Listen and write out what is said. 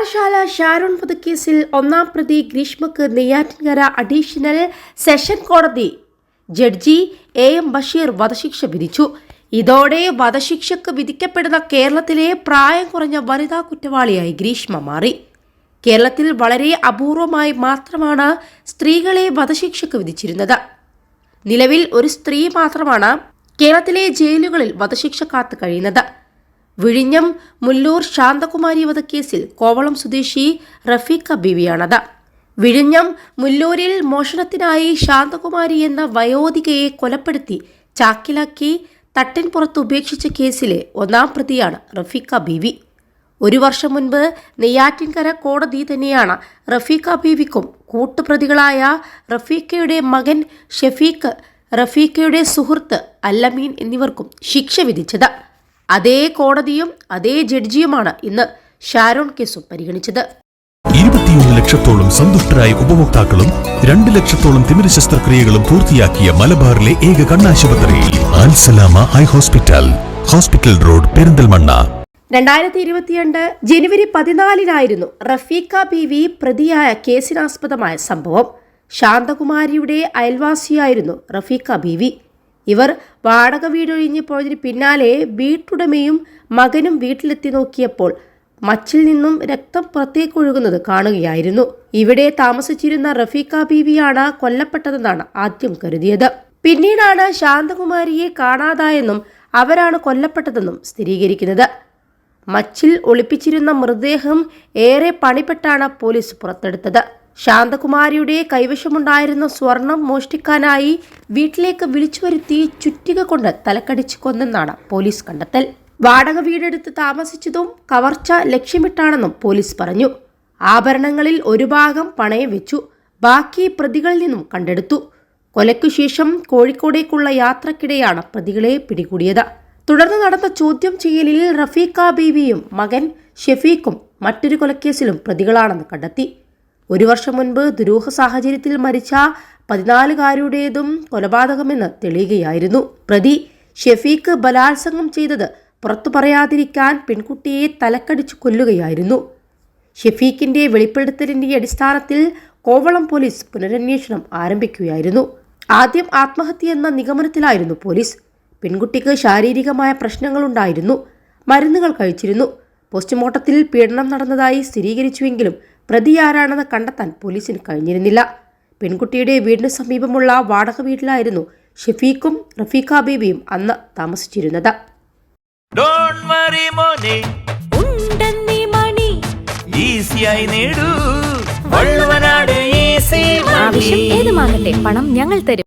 പാറശാല ഷാരോൺ വധക്കേസിൽ ഒന്നാം പ്രതി ഗ്രീഷ്മക്ക് നെയ്യാറ്റിൻകര അഡീഷണൽ സെഷൻ കോടതി. ജഡ്ജി എ എം ബഷീർ വധശിക്ഷ വിധിച്ചു. ഇതോടെ വധശിക്ഷക്ക് വിധിക്കപ്പെടുന്ന കേരളത്തിലെ പ്രായം കുറഞ്ഞ വനിതാ കുറ്റവാളിയായി ഗ്രീഷ്മ മാറി. കേരളത്തിൽ വളരെ അപൂർവമായി മാത്രമാണ് സ്ത്രീകളെ വധശിക്ഷക്ക് വിധിച്ചിരുന്നത്. നിലവിൽ ഒരു സ്ത്രീ മാത്രമാണ് കേരളത്തിലെ ജയിലുകളിൽ വധശിക്ഷ കാത്തു കഴിയുന്നത്. വിഴിഞ്ഞം മുല്ലൂർ ശാന്തകുമാരി വധക്കേസിൽ കോവളം സ്വദേശി റഫീഖ ബീവിയാണത്. വിഴിഞ്ഞം മുല്ലൂരിൽ മോഷണത്തിനായി ശാന്തകുമാരി എന്ന വയോധികയെ കൊലപ്പെടുത്തി ചാക്കിലാക്കി തട്ടിൻപുറത്ത് ഉപേക്ഷിച്ച കേസിലെ ഒന്നാം പ്രതിയാണ് റഫീഖ ബീവി. ഒരു വർഷം മുൻപ് നെയ്യാറ്റിൻകര കോടതി തന്നെയാണ് റഫീഖ ബീവിക്കും കൂട്ടുപ്രതികളായ റഫീഖയുടെ മകൻ ഷെഫീഖ് റഫീഖയുടെ സുഹൃത്ത് അല്ലമീൻ എന്നിവർക്കും ശിക്ഷ വിധിച്ചത്. അതേ കോടതിയും അതേ ജഡ്ജിയുമാണ് ഇന്ന് ഷാരോൺ കേസും പരിഗണിച്ചത്. ഇരുപത്തിയൊന്ന് ലക്ഷത്തോളം സന്തുഷ്ടരായ ഉപഭോക്താക്കളും രണ്ട് ലക്ഷത്തോളം തിമിര ശസ്ത്രക്രിയകളും പൂർത്തിയാക്കിയ മലബാറിലെ ഏക കണ്ണാശുപത്രി Al Salama eye hospital hospital road Perinthalmanna. രണ്ടായിരത്തി ഇരുപത്തിരണ്ട് ജനുവരി പതിനാലിനായിരുന്നു റഫീഖ ബീവി പ്രതിയായ കേസിനാസ്പദമായ സംഭവം. ശാന്തകുമാരിയുടെ അയൽവാസിയായിരുന്നു റഫീഖ ബീവി. ഇവർ വാടക വീടൊഴിഞ്ഞ് പോയതിന് പിന്നാലെ വീട്ടുടമയും മകനും വീട്ടിലെത്തി നോക്കിയപ്പോൾ മച്ചിൽ നിന്നും രക്തം പുറത്തേക്ക് ഒഴുകുന്നത് കാണുകയായിരുന്നു. ഇവിടെ താമസിച്ചിരുന്ന റഫീഖ ബീവിയാണ് കൊല്ലപ്പെട്ടതെന്നാണ് ആദ്യം കരുതിയത്. പിന്നീടാണ് ശാന്തകുമാരിയെ കാണാതായെന്നും അവരാണ് കൊല്ലപ്പെട്ടതെന്നും സ്ഥിരീകരിക്കുന്നത്. മച്ചിൽ ഒളിപ്പിച്ചിരുന്ന മൃതദേഹം ഏറെ പണിപ്പെട്ടാണ് പോലീസ് പുറത്തെടുത്തത്. ശാന്തകുമാരിയുടെ കൈവശമുണ്ടായിരുന്ന സ്വർണം മോഷ്ടിക്കാനായി വീട്ടിലേക്ക് വിളിച്ചു വരുത്തി ചുറ്റിക കൊണ്ട് തലക്കടിച്ചു കൊന്നെന്നാണ് പോലീസ് കണ്ടെത്തൽ. വാടക വീടെടുത്ത് താമസിച്ചതും കവർച്ച ലക്ഷ്യമിട്ടാണെന്നും പോലീസ് പറഞ്ഞു. ആഭരണങ്ങളിൽ ഒരു ഭാഗം പണയം വെച്ചു. ബാക്കി പ്രതികളിൽ നിന്നും കണ്ടെടുത്തു. കൊലയ്ക്കു ശേഷം കോഴിക്കോടേക്കുള്ള യാത്രക്കിടെയാണ് പ്രതികളെ പിടികൂടിയത്. തുടർന്ന് നടന്ന ചോദ്യം ചെയ്യലിൽ റഫീഖ ബീവിയും മകൻ ഷെഫീഖും മറ്റൊരു കൊലക്കേസിലും പ്രതികളാണെന്ന് കണ്ടെത്തി. ഒരു വർഷം മുൻപ് ദുരൂഹ സാഹചര്യത്തിൽ മരിച്ച പതിനാലുകാരുടേതും കൊലപാതകമെന്ന് തെളിയുകയായിരുന്നു. പ്രതി ഷെഫീഖ് ബലാത്സംഗം ചെയ്തത് പുറത്തു പറയാതിരിക്കാൻ പെൺകുട്ടിയെ തലക്കടിച്ചു കൊല്ലുകയായിരുന്നു. ഷെഫീഖിന്റെ വെളിപ്പെടുത്തലിന്റെ അടിസ്ഥാനത്തിൽ കോവളം പോലീസ് പുനരന്വേഷണം ആരംഭിക്കുകയായിരുന്നു. ആദ്യം ആത്മഹത്യ എന്ന നിഗമനത്തിലായിരുന്നു പോലീസ്. പെൺകുട്ടിക്ക് ശാരീരികമായ പ്രശ്നങ്ങളുണ്ടായിരുന്നു. മരുന്നുകൾ കഴിച്ചിരുന്നു. പോസ്റ്റ്മോർട്ടത്തിൽ പീഡനം നടന്നതായി സ്ഥിരീകരിച്ചുവെങ്കിലും പ്രതി ആരാണെന്ന് കണ്ടെത്താൻ പോലീസിന് കഴിഞ്ഞിരുന്നില്ല. പെൺകുട്ടിയുടെ വീടിന് സമീപമുള്ള വാടക വീട്ടിലായിരുന്നു ഷെഫീഖും റഫീഖ ബീവിയും അന്ന് താമസിച്ചിരുന്നത്. ഡോണ്ട് വറി മോനെ. ഉണ്ടെന്നീ മണി. ഈസിയായി നേടൂ. വള്ളുവനാട് ഈസി ആവശ്യം ഏതുമാകട്ടെ പണം ഞങ്ങൾ തരും.